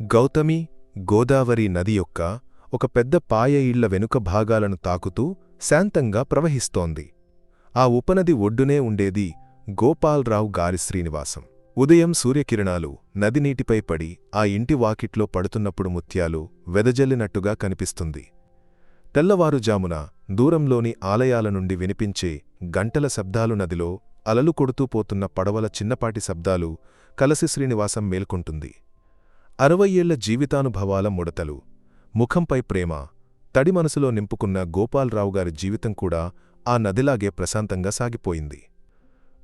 గౌతమి గోదావరి నది యొక్క ఒక పెద్ద పాయ ఇళ్ళ వెనుక భాగాలను తాకుతూ శాంతంగా ప్రవహిస్తోంది. ఆ ఉపనది ఒడ్డునే ఉండేది గోపాల్రావు గారి శ్రీనివాసం. ఉదయం సూర్యకిరణాలు నది నీటిపై పడి ఆ ఇంటి వాకిట్లో పడుతున్నప్పుడు ముత్యాలు వెదజల్లినట్టుగా కనిపిస్తుంది. తెల్లవారుజామున దూరంలోని ఆలయాల నుండి వినిపించే గంటల శబ్దాలు నదిలో అలలు కొడుతూ పోతున్న పడవల చిన్నపాటి శబ్దాలు కలసి శ్రీనివాసం మేల్కొంటుంది. అరవై ఏళ్ళ జీవితానుభవాల ముడతలు. ముఖంపై ప్రేమ తడి మనసులో నింపుకున్న గోపాల్రావు గారి జీవితం కూడా ఆ నదిలాగే ప్రశాంతంగా సాగిపోయింది.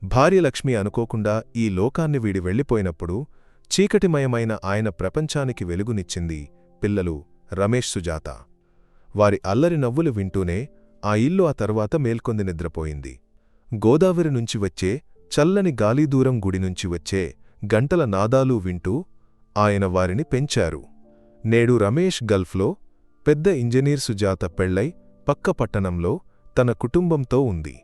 భార్య లక్ష్మి అనుకోకుండా ఈ లోకాన్ని వీడి వెళ్ళిపోయినప్పుడు చీకటిమయమైన ఆయన ప్రపంచానికి వెలుగునిచ్చింది పిల్లలు రమేష్ సుజాత. వారి అల్లరి నవ్వులు వింటూనే ఆ ఇల్లు ఆ తర్వాత మేల్కొంది నిద్రపోయింది. గోదావరి నుంచి వచ్చే చల్లని గాలిదూరం గుడి నుంచి వచ్చే గంటల నాదాలు వింటూ ఆయన వారిని పెంచారు. నేడు రమేష్ గల్ఫ్లో పెద్ద ఇంజనీర్ సుజాత పెళ్ళై పక్క పట్టణంలో తన కుటుంబంతో ఉంది.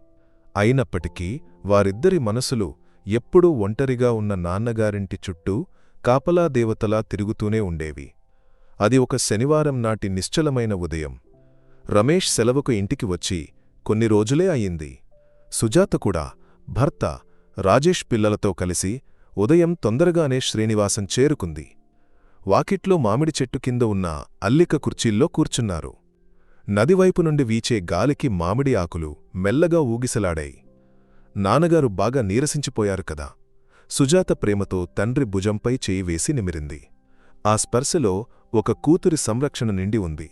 అయినప్పటికీ వారిద్దరి మనసులు ఎప్పుడూ ఒంటరిగా ఉన్న నాన్నగారింటి చుట్టూ కాపలా దేవతలా తిరుగుతూనే ఉండేవి. అది ఒక శనివారం నాటి నిశ్చలమైన ఉదయం. రమేష్ సెలవుకు ఇంటికి వచ్చి కొన్ని రోజులే అయింది సుజాత కూడా భర్త రాజేష్ పిల్లలతో కలిసి ఉదయం తొందరగానే శ్రీనివాసం చేరుకుంది. వాకిట్లో మామిడి చెట్టు కింద ఉన్న అల్లిక కుర్చీల్లో కూర్చున్నారు. నదివైపు నుండి వీచే గాలికి మామిడి ఆకులు మెల్లగా ఊగిసలాడాయి. నాన్నగారు బాగా నీరసించిపోయారు కదా. సుజాత ప్రేమతో తండ్రి భుజంపై చేయి వేసి నిమిరింది. ఆ స్పర్శలో ఒక కూతురి సంరక్షణ నిండి ఉంది.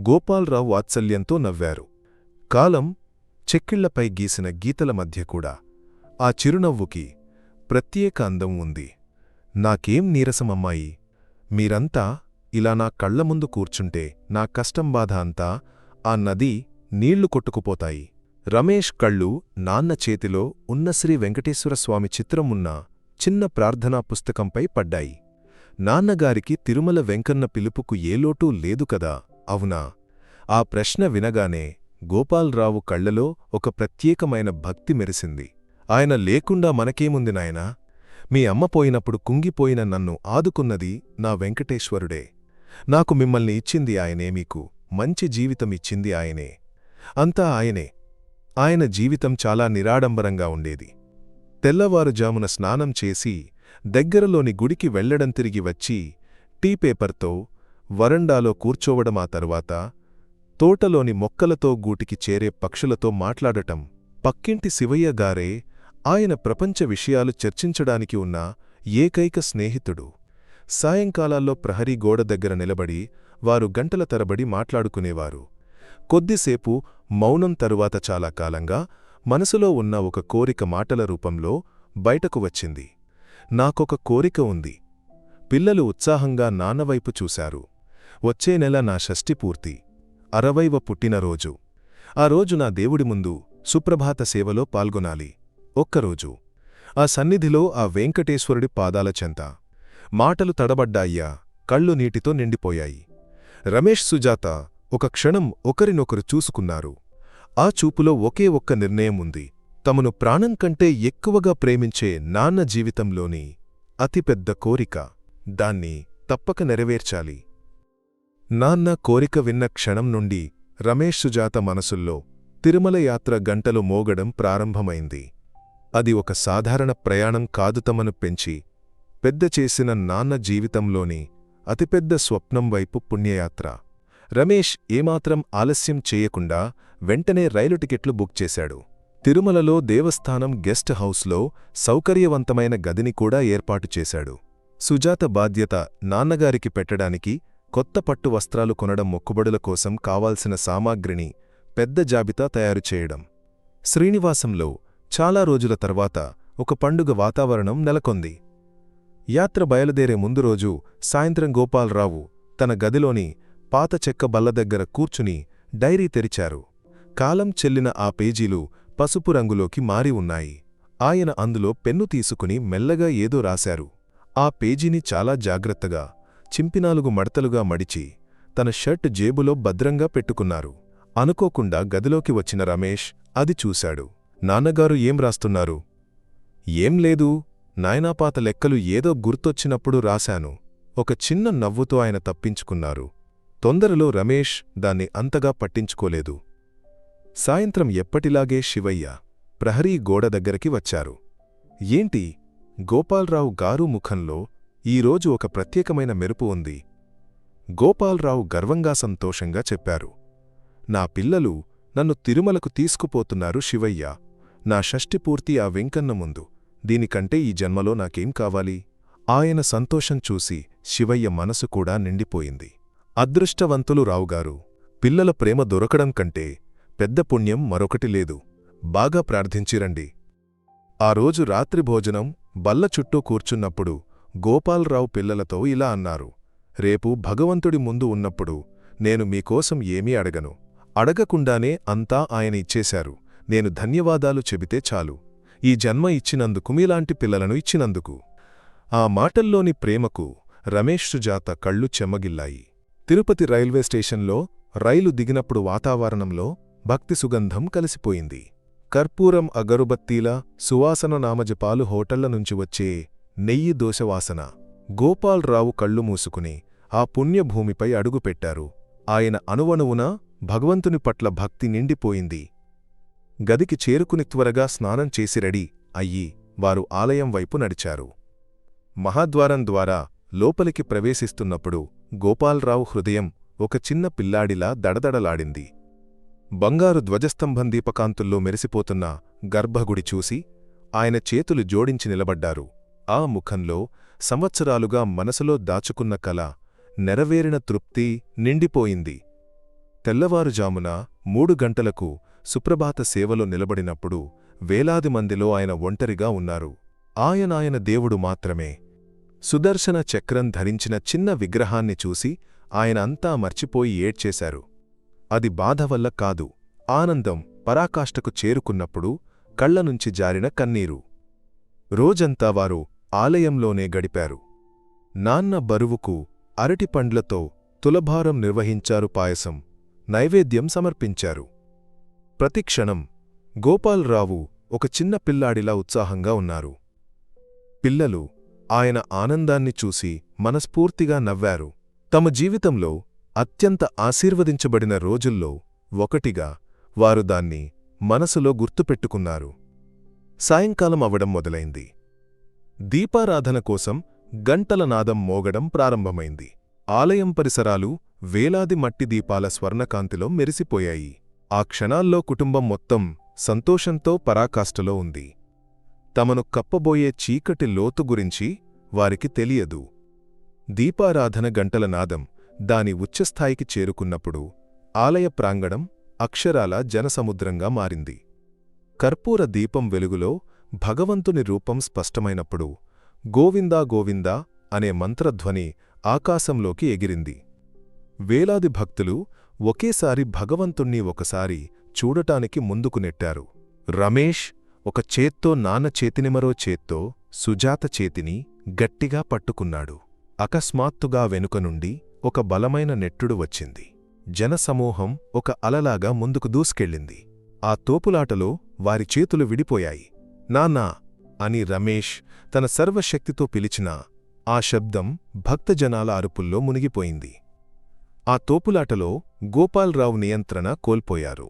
గోపాల్రావు వాత్సల్యంతో నవ్వారు. కాలం చెక్కిళ్ళపై గీసిన గీతల మధ్య కూడా. ఆ చిరునవ్వుకి ప్రత్యేక అందం ఉంది. నాకేం నీరసమమ్మాయి? మీరంతా ఇలా నా కళ్ళ ముందు కూర్చుంటే నా కష్టం బాధ అంతా ఆ నది నీళ్ళు కొట్టుకుపోతాయి. రమేష్ కళ్ళు నాన్న చేతిలో ఉన్న శ్రీ వెంకటేశ్వరస్వామి చిత్రం ఉన్న చిన్న ప్రార్థనా పుస్తకంపై పడ్డాయి. నాన్నగారికి తిరుమల వెంకన్న పిలుపుకు ఏలోటూ లేదుకదా లేదు కదా? అవునా? ఆ ప్రశ్న వినగానే గోపాల్రావు కళ్ళలో ఒక ప్రత్యేకమైన భక్తి మెరిసింది. ఆయన లేకుండా మనకేముంది నాయనా? మీ అమ్మ పోయినప్పుడు కుంగిపోయిన నన్ను ఆదుకున్నది నా వెంకటేశ్వరుడే. నాకు మిమ్మల్ని ఇచ్చింది ఆయనే మీకు మంచి జీవితం ఇచ్చింది ఆయనే. అంతా ఆయనే. ఆయన జీవితం చాలా నిరాడంబరంగా ఉండేది. తెల్లవారుజామున స్నానం చేసి దగ్గరలోని గుడికి వెళ్ళడం తిరిగి వచ్చి టీ పేపర్తో వరండాలో కూర్చోవడం ఆ తరువాత తోటలోని మొక్కలతో గూటికి చేరే పక్షులతో మాట్లాడటం పక్కింటి శివయ్య గారే ఆయన ప్రపంచ విషయాలు చర్చించడానికి ఉన్న ఏకైక స్నేహితుడు. సాయంకాలాల్లో ప్రహరీ గోడ దగ్గర నిలబడి వారు గంటల తరబడి మాట్లాడుకునేవారు. కొద్దిసేపు మౌనం తరువాత చాలా కాలంగా మనసులో ఉన్న ఒక కోరిక మాటల రూపంలో బయటకు వచ్చింది. నాకొక కోరిక ఉంది. పిల్లలు ఉత్సాహంగా నాన్నవైపు చూశారు. వచ్చే నెల నా షష్ఠి పూర్తి. అరవైవ పుట్టినరోజు. ఆ రోజు నా దేవుడి ముందు సుప్రభాత సేవలో పాల్గొనాలి. ఒక్కరోజు. ఆ సన్నిధిలో ఆ వెంకటేశ్వరుడి పాదాల చెంత. మాటలు తడబడ్డాయ్యా కళ్ళు నీటితో నిండిపోయాయి. రమేష్ సుజాత ఒక క్షణం ఒకరినొకరు చూసుకున్నారు. ఆ చూపులో ఒకే ఒక్క నిర్ణయం ఉంది. తమను ప్రాణం కంటే ఎక్కువగా ప్రేమించే నాన్న జీవితంలోని అతిపెద్ద కోరిక. దాన్ని తప్పక నెరవేర్చాలి. నాన్న కోరిక విన్న క్షణం నుండి రమేష్ సుజాత మనసుల్లో తిరుమల యాత్ర గంటలు మోగడం ప్రారంభమైంది. అది ఒక సాధారణ ప్రయాణం కాదు తమను పెంచి పెద్ద చేసిన నాన్న జీవితంలోని అతిపెద్ద స్వప్నం వైపు పుణ్యయాత్ర. రమేష్ ఏమాత్రం ఆలస్యం చేయకుండా వెంటనే రైలు టికెట్లు బుక్ చేశాడు. తిరుమలలో దేవస్థానం గెస్ట్ హౌస్లో సౌకర్యవంతమైన గదిని కూడా ఏర్పాటు చేశాడు. సుజాత బాధ్యత నాన్నగారికి పెట్టడానికి కొత్త పట్టు వస్త్రాలు కొనడం మొక్కుబడుల కోసం కావాల్సిన సామాగ్రిని పెద్ద జాబితా తయారు చేయడం. శ్రీనివాసంలో చాలా రోజుల తర్వాత ఒక పండుగ వాతావరణం నెలకొంది. యాత్ర బయలుదేరే ముందు రోజు సాయంత్రం గోపాలరావు తన గదిలోని పాత చెక్క బల్ల దగ్గర కూర్చుని డైరీ తెరిచారు. కాలం చెల్లిన ఆ పేజీలు పసుపు రంగులోకి మారి ఉన్నాయి. ఆయన అందులో పెన్ను తీసుకుని మెల్లగా ఏదో రాశారు. ఆ పేజీని చాలా జాగ్రత్తగా చింపినాలుగు మడతలుగా మడిచి తన షర్ట్ జేబులో భద్రంగా పెట్టుకున్నారు. అనుకోకుండా గదిలోకి వచ్చిన రమేష్ అది చూశాడు. నాన్నగారు ఏం రాస్తున్నారు? ఏం లేదు నాయనాపాత లెక్కలు ఏదో గుర్తొచ్చినప్పుడు రాశాను. ఒక చిన్న నవ్వుతో ఆయన తప్పించుకున్నారు. తొందరలో రమేష్ దాన్ని అంతగా పట్టించుకోలేదు. సాయంత్రం ఎప్పటిలాగే శివయ్య ప్రహరీ గోడ దగ్గరికి వచ్చారు. ఏంటి? గోపాల్రావు గారు ముఖంలో ఈరోజు ఒక ప్రత్యేకమైన మెరుపు ఉంది. గోపాల్రావు గర్వంగా సంతోషంగా చెప్పారు. నా పిల్లలు నన్ను తిరుమలకు తీసుకుపోతున్నారు శివయ్య. నా షష్టి పూర్తి ఆ వెంకన్న ముందు. దీనికంటే ఈ జన్మలో నాకేం కావాలి? ఆయన సంతోషం చూసి శివయ్య మనసు కూడా నిండిపోయింది. అదృష్టవంతులు రావుగారు. పిల్లల ప్రేమ దొరకడం కంటే పెద్ద పుణ్యం మరొకటి లేదు. బాగా ప్రార్థించిరండి. ఆ రోజు రాత్రి భోజనం బల్ల చుట్టూ కూర్చున్నప్పుడు గోపాల్రావు పిల్లలతో ఇలా అన్నారు. రేపు భగవంతుడి ముందు ఉన్నప్పుడు నేను మీకోసం ఏమీ అడగను. అడగకుండానే అంతా ఆయన ఇచ్చేశారు. నేను ధన్యవాదాలు చెబితే చాలు. ఈ జన్మ ఇచ్చినందుకు మీలాంటి పిల్లలను ఇచ్చినందుకు. ఆ మాటల్లోని ప్రేమకు రమేష్ సుజాత కళ్ళు చెమ్మగిల్లాయి తిరుపతి రైల్వే స్టేషన్లో రైలు దిగినప్పుడు వాతావరణంలో భక్తి సుగంధం కలిసిపోయింది. కర్పూరం అగరుబత్తీల సువాసన నామజపాలు హోటళ్ళ నుంచి వచ్చే నెయ్యి దోశవాసన గోపాల్రావు కళ్ళు మూసుకుని ఆ పుణ్యభూమిపై అడుగుపెట్టారు. ఆయన అణువణువున భగవంతుని పట్ల భక్తి నిండిపోయింది. గదికి చేరుకుని త్వరగా స్నానం చేసి రెడీ అయ్యి వారు ఆలయం వైపు నడిచారు. మహాద్వారం ద్వారా లోపలికి ప్రవేశిస్తున్నప్పుడు గోపాల్రావు హృదయం ఒక చిన్న పిల్లాడిలా దడదడలాడింది. బంగారు ధ్వజస్తంభం దీపకాంతుల్లో మెరిసిపోతున్న గర్భగుడి చూసి ఆయన చేతులు జోడించి నిలబడ్డారు. ఆ ముఖంలో సంవత్సరాలుగా మనసులో దాచుకున్న కల నెరవేరిన తృప్తి నిండిపోయింది. తెల్లవారుజామున మూడు గంటలకు సుప్రభాత సేవలో నిలబడినప్పుడు వేలాది మందిలో ఆయన ఒంటరిగా ఉన్నారు. ఆయనాయన దేవుడు మాత్రమే. సుదర్శన చక్రం ధరించిన చిన్న విగ్రహాన్ని చూసి ఆయన అంతా మర్చిపోయి ఏడ్చేశారు. అది బాధ వల్ల కాదు. ఆనందం పరాకాష్ఠకు చేరుకున్నప్పుడు కళ్ళనుంచి జారిన కన్నీరు. రోజంతా వారు ఆలయంలోనే గడిపారు. నాన్న బరువుకు అరటిపండ్లతో తులభారం నిర్వహించారు పాయసం. నైవేద్యం సమర్పించారు. ప్రతిక్షణం గోపాల్రావు ఒక చిన్న పిల్లాడిలా ఉత్సాహంగా ఉన్నారు. పిల్లలు ఆయన ఆనందాన్ని చూసి మనస్ఫూర్తిగా నవ్వారు. తమ జీవితంలో అత్యంత ఆశీర్వదించబడిన రోజుల్లో ఒకటిగా వారు దాన్ని మనసులో గుర్తుపెట్టుకున్నారు. సాయంకాలం అవడం మొదలైంది. దీపారాధన కోసం గంటల నాదం మోగడం ప్రారంభమైంది. ఆలయం పరిసరాలు వేలాది మట్టి దీపాల స్వర్ణకాంతిలో మెరిసిపోయాయి. ఆ క్షణాల్లో కుటుంబం మొత్తం సంతోషంతో పరాకాష్ఠలో ఉంది. తమను కప్పబోయే చీకటి లోతు గురించి వారికి తెలియదు. దీపారాధన గంటల నాదం దాని ఉచ్చస్థాయికి చేరుకున్నప్పుడు ఆలయ ప్రాంగణం అక్షరాల జనసముద్రంగా మారింది. కర్పూర దీపం వెలుగులో భగవంతుని రూపం స్పష్టమైనప్పుడు గోవిందా గోవిందా అనే మంత్రధ్వని ఆకాశంలోకి ఎగిరింది. వేలాది భక్తులు ఒకేసారి భగవంతుణ్ణి ఒకసారి చూడటానికి ముందుకు నెట్టారు. రమేష్ ఒక చేత్తో నాన్న చేతిని మరో చేత్తో సుజాత చేతిని గట్టిగా పట్టుకున్నాడు. అకస్మాత్తుగా వెనుక నుండి ఒక బలమైన నెట్టుడు వచ్చింది. జనసమూహం ఒక అలలాగా ముందుకు దూసుకెళ్ళింది. ఆ తోపులాటలో వారి చేతులు విడిపోయాయి. నానా అని రమేష్ తన సర్వశక్తితో పిలిచినా ఆ శబ్దం భక్తజనాల అరుపుల్లో మునిగిపోయింది. ఆ తోపులాటలో గోపాల్రావు నియంత్రణ కోల్పోయారు.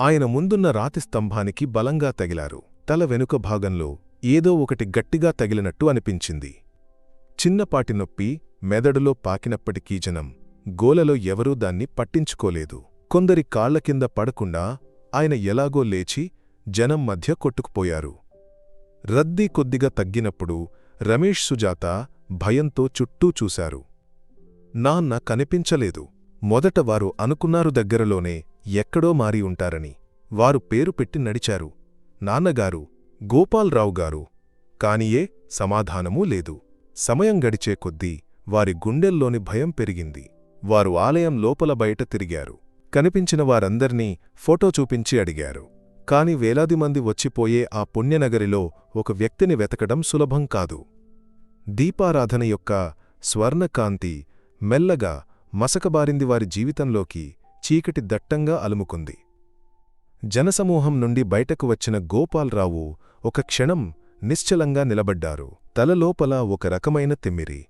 ఆయన ముందున్న రాతి స్తంభానికి బలంగా తగిలారు. తల వెనుక భాగంలో ఏదో ఒకటి గట్టిగా తగిలినట్టు అనిపించింది. చిన్నపాటి నొప్పి మెదడులో పాకినప్పటికీ జనం గోలలో ఎవరూ దాన్ని పట్టించుకోలేదు. కొందరి కాళ్ళ కింద పడకుండా ఆయన ఎలాగో లేచి జనం మధ్య కొట్టుకుపోయారు. రద్దీ కొద్దిగా తగ్గినప్పుడు రమేష్ సుజాత భయంతో చుట్టూ చూశారు. నాన్న కనిపించలేదు. మొదట వారు అనుకున్నారు దగ్గరలోనే ఎక్కడో మారి ఉంటారని. వారు పేరు పెట్టి నడిచారు. నాన్నగారు గోపాల్రావు గారు. కానియే సమాధానమూ లేదు. సమయం గడిచే కొద్దీ వారి గుండెల్లోని భయం పెరిగింది. వారు ఆలయం లోపల బయట తిరిగారు. కనిపించిన వారందర్నీ ఫోటో చూపించి అడిగారు. కాని వేలాది మంది వచ్చిపోయే ఆ పుణ్యనగరిలో ఒక వ్యక్తిని వెతకడం సులభం కాదు. దీపారాధన యొక్క స్వర్ణకాంతి మెల్లగా మసకబారింది వారి జీవితంలోకి చీకటి దట్టంగా అలుముకుంది. జనసమూహం నుండి బయటకు వచ్చిన గోపాల్రావు ఒక క్షణం నిశ్చలంగా నిలబడ్డారు. తలలోపల ఒక రకమైన తిమ్మిరి.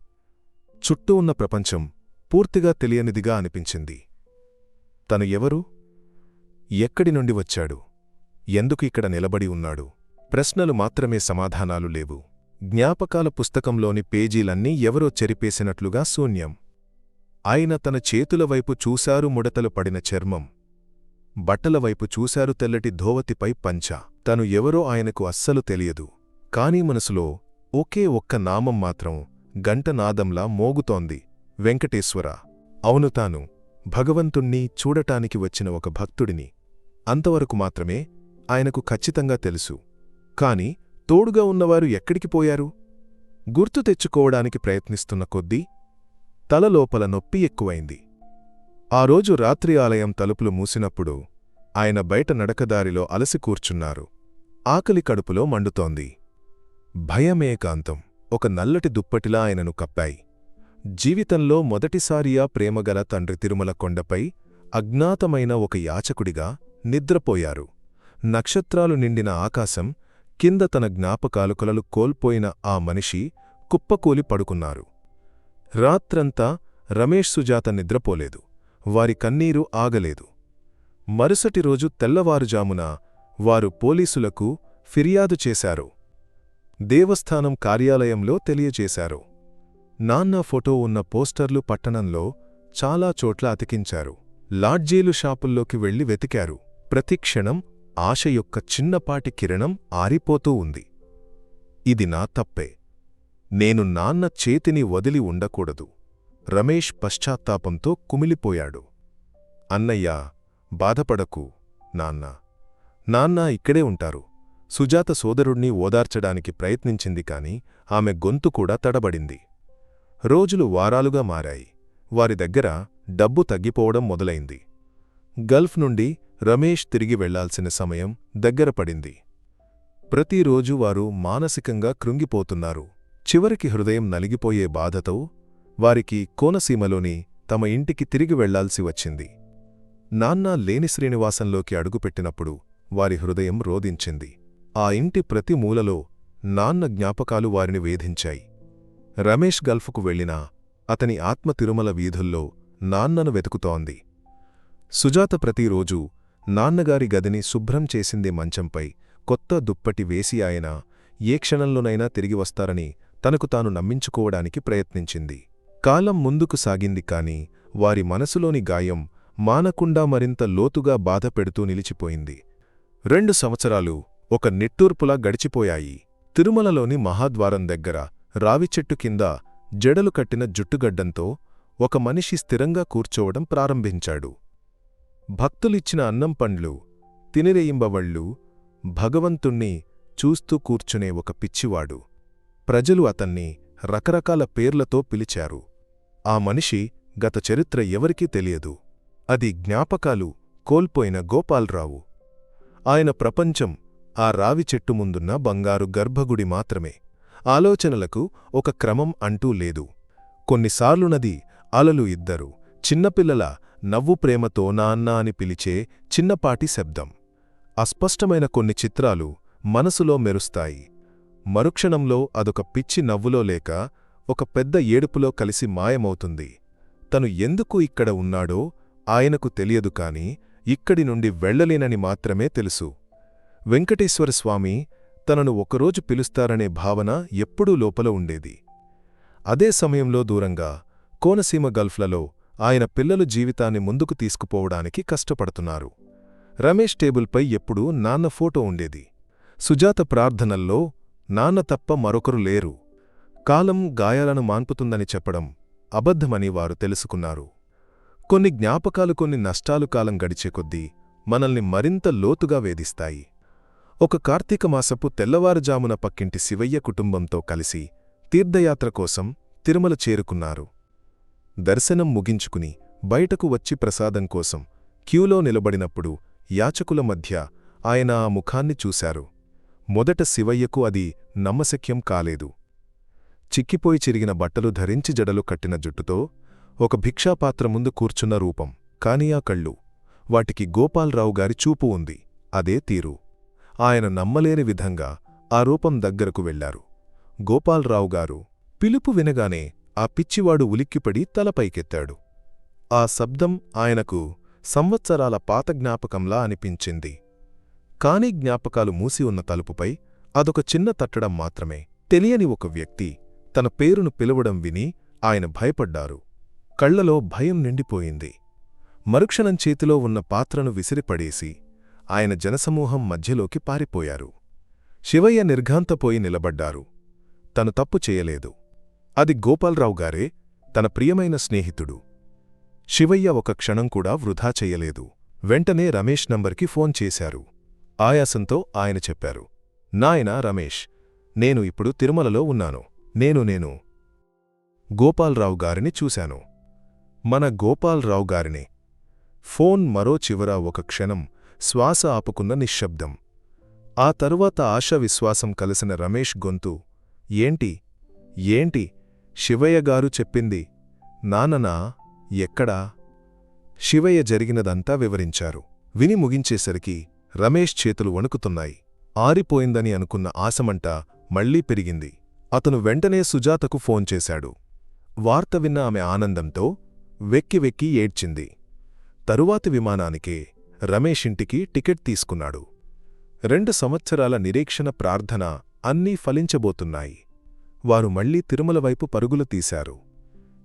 చుట్టూ ఉన్న ప్రపంచం పూర్తిగా తెలియనిదిగా అనిపించింది. తను ఎవరు? ఎక్కడి నుండి వచ్చాడు? ఎందుకు ఇక్కడ నిలబడి ఉన్నాడు? ప్రశ్నలు మాత్రమే సమాధానాలు లేవు. జ్ఞాపకాల పుస్తకంలోని పేజీలన్నీ ఎవరో చెరిపేసినట్లుగా శూన్యం. ఆయన తన చేతుల వైపు చూశారు ముడతలు పడిన చర్మం. బట్టల వైపు చూశారు తెల్లటి ధోవతిపై పంచ. తను ఎవరో ఆయనకు అస్సలు తెలియదు. కానీ మనసులో ఒకే ఒక్క నామం మాత్రం గంటనాదంలా మోగుతోంది. వెంకటేశ్వర. అవును తాను. భగవంతుణ్ణి చూడటానికి వచ్చిన ఒక భక్తుడిని. అంతవరకు మాత్రమే ఆయనకు ఖచ్చితంగా తెలుసు. కాని తోడుగా ఉన్నవారు ఎక్కడికి పోయారు? గుర్తు తెచ్చుకోవడానికి ప్రయత్నిస్తున్న కొద్దీ తలలోపల నొప్పి ఎక్కువైంది. ఆ రోజు రాత్రి ఆలయం తలుపులు మూసినప్పుడు ఆయన బయట నడకదారిలో అలసి కూర్చున్నారు. ఆకలి కడుపులో మండుతోంది. భయమేకాంతం ఒక నల్లటి దుప్పటిలా ఆయనను కప్పాయి. జీవితంలో మొదటిసారియా ప్రేమగల తండ్రి తిరుమల కొండపై అజ్ఞాతమైన ఒక యాచకుడిగా నిద్రపోయారు. నక్షత్రాలు నిండిన ఆకాశం కింద తన జ్ఞాపకాలు కలలు కోల్పోయిన ఆ మనిషి కుప్పకూలి పడుకున్నారు. రాత్రంతా రమేష్ సుజాత నిద్రపోలేదు. వారి కన్నీరు ఆగలేదు. మరుసటి రోజు తెల్లవారుజామున వారు పోలీసులకు ఫిర్యాదు చేశారు. దేవస్థానం కార్యాలయంలో తెలియచేశారు నాన్న ఫోటో ఉన్న పోస్టర్లు పట్టణంలో చాలా చోట్ల అతికించారు. లాడ్జీలు షాపుల్లోకి వెళ్ళి వెతికారు. ప్రతిక్షణం ఆశ యొక్క చిన్నపాటి కిరణం ఆరిపోతూ ఉంది. ఇది నా తప్పే. నేను నాన్న చేతిని వదిలి ఉండకూడదు. రమేష్ పశ్చాత్తాపంతో కుమిలిపోయాడు. అన్నయ్యా బాధపడకు నాన్న. నాన్న ఇక్కడే ఉంటారు. సుజాత సోదరుణ్ణి ఓదార్చడానికి ప్రయత్నించింది కాని ఆమె గొంతు కూడా తడబడింది. రోజులు వారాలుగా మారాయి. వారి దగ్గర డబ్బు తగ్గిపోవడం మొదలైంది. గల్ఫ్ నుండి రమేష్ తిరిగి వెళ్ళాల్సిన సమయం దగ్గర పడింది. ప్రతిరోజు వారు మానసికంగా కృంగిపోతున్నారు. చివరికి హృదయం నలిగిపోయే బాధతో వారికి కోనసీమలోని తమ ఇంటికి తిరిగి వెళ్ళాల్సి వచ్చింది. నాన్న లేని శ్రీనివాసంలోకి అడుగుపెట్టినప్పుడు వారి హృదయం రోధించింది. ఆ ఇంటి ప్రతి మూలలో నాన్న జ్ఞాపకాలు వారిని వేధించాయి. రమేష్ గల్ఫ్కు వెళ్ళినా అతని ఆత్మ తిరుమల వీధుల్లో నాన్నను వెతుకుతోంది. సుజాత ప్రతిరోజూ నాన్నగారి గదిని శుభ్రం చేసింది మంచంపై కొత్త దుప్పటి వేసి ఆయన ఏ క్షణంలోనైనా తిరిగి వస్తారని తనకు తాను నమ్మించుకోవడానికి ప్రయత్నించింది. కాలం ముందుకు సాగింది కాని వారి మనసులోని గాయం మానకుండా మరింత లోతుగా బాధపెడుతూ నిలిచిపోయింది. రెండు సంవత్సరాలు ఒక నిట్టూర్పులా గడిచిపోయాయి. తిరుమలలోని మహాద్వారం దగ్గర రావిచెట్టు కింద జడలు కట్టిన జుట్టుగడ్డంతో ఒక మనిషి స్థిరంగా కూర్చోవడం ప్రారంభించాడు. భక్తులిచ్చిన అన్నం పండ్లు తినిరేయింబవళ్ళు భగవంతుణ్ణి చూస్తూ కూర్చునే ఒక పిచ్చివాడు. ప్రజలు అతన్ని రకరకాల పేర్లతో పిలిచారు. ఆ మనిషి గత చరిత్ర ఎవరికీ తెలియదు. అది జ్ఞాపకాలు కోల్పోయిన గోపాల్రావు. ఆయన ప్రపంచం ఆ రావి చెట్టు ముందున్న బంగారు గర్భగుడి మాత్రమే. ఆలోచనలకు ఒక క్రమం అంటూ లేదు. కొన్నిసార్లునది అలలు ఇద్దరు చిన్నపిల్లల నవ్వు ప్రేమతో నాన్న అని పిలిచే చిన్నపాటి శబ్దం. అస్పష్టమైన కొన్ని చిత్రాలు మనసులో మెరుస్తాయి. మరుక్షణంలో అదొక పిచ్చి నవ్వులో లేక ఒక పెద్ద ఏడుపులో కలిసి మాయమవుతుంది. తను ఎందుకు ఇక్కడ ఉన్నాడో ఆయనకు తెలియదు కాని ఇక్కడి నుండి వెళ్ళలేనని మాత్రమే తెలుసు. వెంకటేశ్వరస్వామి తనను ఒకరోజు పిలుస్తారనే భావన ఎప్పుడూ లోపల ఉండేది. అదే సమయంలో దూరంగా కోనసీమ గల్ఫ్లలో ఆయన పిల్లలు జీవితాన్ని ముందుకు తీసుకుపోవడానికి కష్టపడుతున్నారు. రమేష్ టేబుల్పై ఎప్పుడూ నాన్న ఫోటో ఉండేది. సుజాత ప్రార్థనల్లో నాన్న తప్ప మరొకరు లేరు. కాలం గాయాలను మాన్పుతుందని చెప్పడం అబద్ధమని వారు తెలుసుకున్నారు. కొన్ని జ్ఞాపకాలు కొన్ని నష్టాలు కాలం గడిచే కొద్దీ మనల్ని మరింత లోతుగా వేధిస్తాయి. ఒక కార్తీక మాసపు తెల్లవారుజామున పక్కింటి శివయ్య కుటుంబంతో కలిసి తీర్థయాత్ర కోసం తిరుమల చేరుకున్నారు. దర్శనం ముగించుకుని బయటకు వచ్చి ప్రసాదం కోసం క్యూలో నిలబడినప్పుడు యాచకుల మధ్య ఆయన ఆ ముఖాన్ని చూశారు. మొదట శివయ్యకు అది నమ్మశక్యం కాలేదు. చిక్కిపోయి చిరిగిన బట్టలు ధరించి జడలు కట్టిన జుట్టుతో ఒక భిక్షాపాత్ర ముందు కూర్చున్న రూపం కాని ఆ కళ్ళు వాటికి గోపాలరావు గారి చూపు ఉంది అదే తీరు. ఆయన నమ్మలేని విధంగా ఆ రూపం దగ్గరకు వెళ్ళారు గోపాలరావు గారు పిలుపు వినగానే ఆ పిచ్చివాడు ఉలిక్కిపడి తలపైకెత్తాడు ఆ శబ్దం ఆయనకు సంవత్సరాల పాత జ్ఞాపకంలా అనిపించింది. కాని జ్ఞాపకాలు మూసి ఉన్న తలుపుపై అదొక చిన్న తట్టడం మాత్రమే. తెలియని ఒక వ్యక్తి తన పేరును పిలవడం విని ఆయన భయపడ్డారు. కళ్ళలో భయం నిండిపోయింది. మరుక్షణం చేతిలో ఉన్న పాత్రను విసిరిపడేసి ఆయన జనసమూహం మధ్యలోకి పారిపోయారు. శివయ్య నిర్ఘాంతపోయి నిలబడ్డారు. తను తప్పు చేయలేదు. అది గోపాలరావు గారే తన ప్రియమైన స్నేహితుడు. శివయ్య ఒక క్షణం కూడా వృధా చెయ్యలేదు వెంటనే రమేష్ నంబర్కి ఫోన్ చేశారు. ఆయాసంతో ఆయన చెప్పారు నాయనా రమేష్ నేను ఇప్పుడు తిరుమలలో ఉన్నాను. నేను నేను గోపాలరావు గారిని చూశాను. మన గోపాలరావు గారిని. ఫోన్ మరో చివర ఒక క్షణం శ్వాస ఆపుకున్న నిశ్శబ్దం. ఆ తరువాత ఆశావిశ్వాసం కలిసిన రమేష్ గొంతు ఏంటి? ఏంటి? శివయ్య గారు చెప్పింది. నాననా ఎక్కడా? శివయ్య జరిగినదంతా వివరించారు. విని ముగించేసరికి రమేష్ చేతులు వణుకుతున్నాయి. ఆరిపోయిందని అనుకున్న ఆశమంట మళ్ళీ పెరిగింది. అతను వెంటనే సుజాతకు ఫోన్ చేశాడు. వార్త విన్న ఆమె ఆనందంతో వెక్కి వెక్కి ఏడ్చింది. తరువాతి విమానానికే రమేష్ ఇంటికి టికెట్ తీసుకున్నాడు. రెండు సంవత్సరాల నిరీక్షణ ప్రార్థన అన్నీ ఫలించబోతున్నాయి. వారు మళ్ళీ తిరుమల వైపు పరుగులు తీశారు.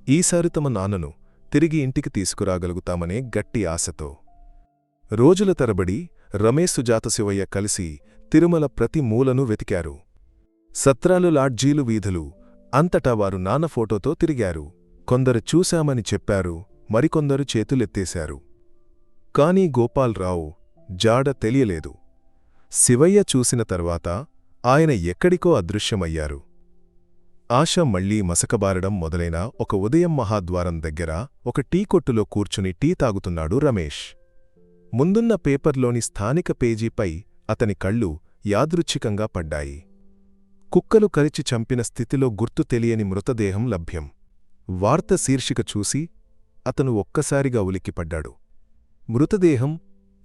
ఈసారి తమ నాన్నను తిరిగి ఇంటికి తీసుకురాగలుగుతామనే గట్టి ఆశతో. రోజుల తరబడి రమేష్ సుజాత శివయ్య కలిసి తిరుమల ప్రతి మూలను వెతికారు. సత్రాలు లాడ్జీలు వీధులు అంతటా వారు నాన్న ఫోటోతో తిరిగారు. కొందరు చూశామని చెప్పారు మరికొందరు చేతులెత్తేశారు. కాని గోపాల్రావు జాడ తెలియలేదు. శివయ్య చూసిన తర్వాత ఆయన ఎక్కడికో అదృశ్యమయ్యారు. ఆశ మళ్ళీ మసకబారడం మొదలైన ఒక ఉదయం మహాద్వారం దగ్గర ఒక టీ కొట్టులో కూర్చుని టీ తాగుతున్నాడు రమేష్. ముందున్న పేపర్లోని స్థానిక పేజీపై అతని కళ్ళు యాదృచ్ఛికంగా పడ్డాయి. కుక్కలు కరిచి చంపిన స్థితిలో గుర్తు తెలియని మృతదేహం లభ్యం. వార్త శీర్షిక చూసి అతను ఒక్కసారిగా ఉలిక్కిపడ్డాడు. మృతదేహం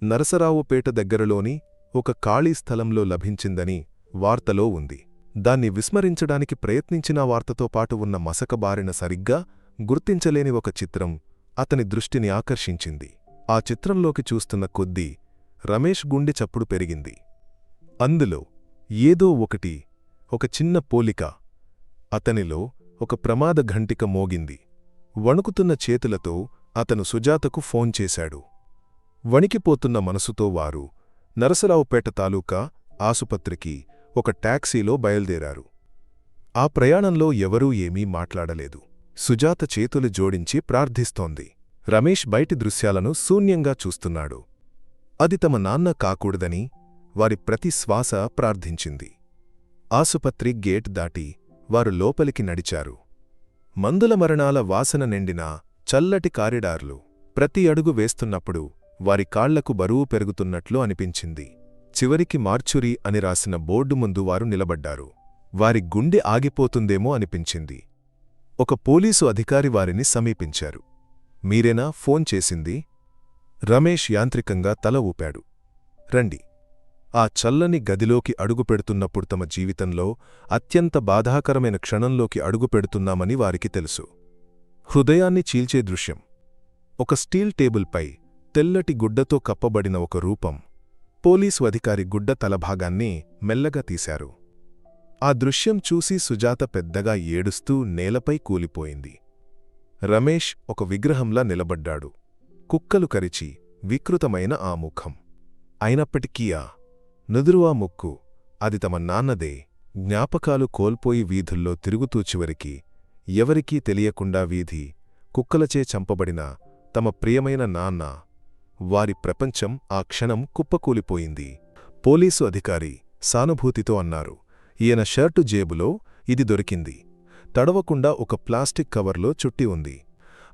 నరసరావుపేట దగ్గరలోని ఒక ఖాళీ స్థలంలో లభించిందని వార్తలో ఉంది. దాన్ని విస్మరించడానికి ప్రయత్నించిన వార్తతో పాటు ఉన్న మసకబారిన సరిగ్గా గుర్తించలేని ఒక చిత్రం అతని దృష్టిని ఆకర్షించింది. ఆ చిత్రంలోకి చూస్తున్న కొద్దీ రమేష్ గుండె చప్పుడు పెరిగింది. అందులో ఏదో ఒకటి ఒక చిన్న పోలిక అతనిలో ఒక ప్రమాద ఘంటిక మోగింది. వణుకుతున్న చేతులతో అతను సుజాతకు ఫోన్ చేశాడు. వణికిపోతున్న మనసుతో వారు నరసరావుపేట తాలూకా ఆసుపత్రికి ఒక టాక్సీలో బయల్దేరారు. ఆ ప్రయాణంలో ఎవరూ ఏమీ మాట్లాడలేదు. సుజాత చేతులు జోడించి ప్రార్థిస్తోంది. రమేష్ బయటి దృశ్యాలను శూన్యంగా చూస్తున్నాడు. అది తమ నాన్న కాకూడదని వారి ప్రతి శ్వాస ప్రార్థించింది. ఆసుపత్రి గేట్ దాటి వారు లోపలికి నడిచారు. మందుల మరణాల వాసన నిండిన చల్లటి కారిడార్లు ప్రతి అడుగు వేస్తున్నప్పుడు వారి కాళ్ళకు బరువు పెరుగుతున్నట్లు అనిపించింది. చివరికి మార్చురీ అని రాసిన బోర్డు ముందు వారు నిలబడ్డారు. వారి గుండె ఆగిపోతుందేమో అనిపించింది. ఒక పోలీసు అధికారి వారిని సమీపించారు. మీరేనా ఫోన్ చేసింది? రమేష్ యాంత్రికంగా తల ఊపాడు. రండి. ఆ చల్లని గదిలోకి అడుగుపెడుతున్నప్పుడు తమ జీవితంలో అత్యంత బాధాకరమైన క్షణంలోకి అడుగుపెడుతున్నామని వారికి తెలుసు. హృదయాన్ని చీల్చే దృశ్యం. ఒక స్టీల్ టేబుల్పై తెల్లటి గుడ్డతో కప్పబడిన ఒక రూపం పోలీసు అధికారి గుడ్డ తలభాగాన్ని మెల్లగా తీశారు. ఆ దృశ్యం చూసి సుజాత పెద్దగా ఏడుస్తూ నేలపై కూలిపోయింది. రమేష్ ఒక విగ్రహంలా నిలబడ్డాడు. కుక్కలు కరిచి వికృతమైన ఆ ముఖం. అయినప్పటికీ ఆ నుదురువా ముక్కు అది తమ నాన్నదే. జ్ఞాపకాలు కోల్పోయి వీధుల్లో తిరుగుతూ చివరికి ఎవరికీ తెలియకుండా వీధి కుక్కలచే చంపబడిన తమ ప్రియమైన నాన్న వారి ప్రపంచం ఆ క్షణం కుప్పకూలిపోయింది. పోలీసు అధికారి సానుభూతితో అన్నారు ఈయన షర్టు జేబులో ఇది దొరికింది. తడవకుండా ఒక ప్లాస్టిక్ కవర్లో చుట్టి ఉంది.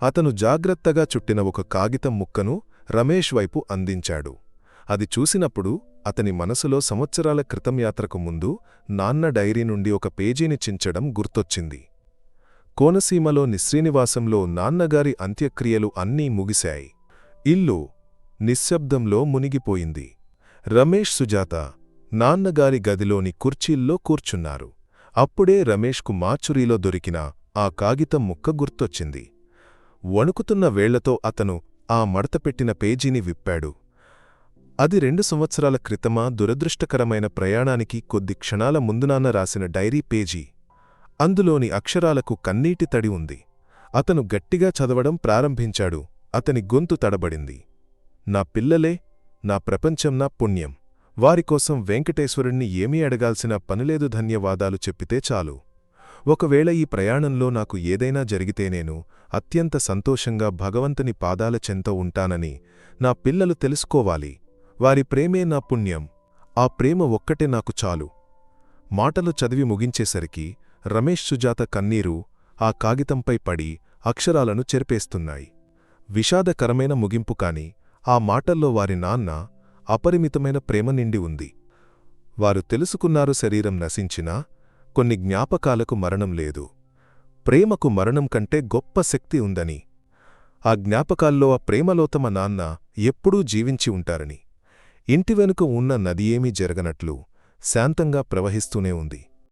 అతను జాగ్రత్తగా చుట్టిన ఒక కాగితం ముక్కను రమేష్ వైపు అందించాడు. అది చూసినప్పుడు అతని మనసులో సంవత్సరాల క్రితం యాత్రకు ముందు నాన్న డైరీ నుండి ఒక పేజీని చించడం గుర్తొచ్చింది. కోనసీమలో నిశ్రీనివాసంలో నాన్నగారి అంత్యక్రియలు అన్నీ ముగిశాయి. ఇల్లు నిశ్శబ్దంలో మునిగిపోయింది. రమేష్ సుజాత నాన్నగారి గదిలోని కుర్చీల్లో కూర్చున్నారు. అప్పుడే రమేష్కు మాచురీలో దొరికిన ఆ కాగితం ముక్క గుర్తొచ్చింది. వణుకుతున్న వేళ్ళతో అతను ఆ మడతపెట్టిన పేజీని విప్పాడు. అది రెండు సంవత్సరాల క్రితమా దురదృష్టకరమైన ప్రయాణానికి కొద్ది క్షణాల ముందునాన్న రాసిన డైరీ పేజీ. అందులోని అక్షరాలకు కన్నీటి తడి ఉంది. అతను గట్టిగా చదవడం ప్రారంభించాడు. అతని గొంతు తడబడింది. నా పిల్లలే నా ప్రపంచం నా పుణ్యం. వారికోసం వెంకటేశ్వరుణ్ణి ఏమీ అడగాల్సిన పనిలేదు ధన్యవాదాలు చెప్పితే చాలు. ఒకవేళ ఈ ప్రయాణంలో నాకు ఏదైనా జరిగితే నేను అత్యంత సంతోషంగా భగవంతుని పాదాల చెంత ఉంటానని నా పిల్లలు తెలుసుకోవాలి. వారి ప్రేమే నా పుణ్యం. ఆ ప్రేమ ఒక్కటే నాకు చాలు. మాటలు చదివి ముగించేసరికి రమేష్ సుజాత కన్నీరు ఆ కాగితంపై పడి అక్షరాలను చెరిపేస్తున్నాయి. విషాదకరమైన ముగింపు కాని ఆ మాటల్లో వారి నాన్న అపరిమితమైన ప్రేమ నిండి ఉంది. వారు తెలుసుకున్నారు శరీరం నశించినా కొన్ని జ్ఞాపకాలకు మరణం లేదు. ప్రేమకు మరణం కంటే గొప్ప శక్తి ఉందని. ఆ జ్ఞాపకాల్లో ఆ ప్రేమలో తమ నాన్న ఎప్పుడూ జీవించి ఉంటారని. ఇంటి వెనుక ఉన్న నది ఏమీ జరగనట్లు శాంతంగా ప్రవహిస్తూనే ఉంది.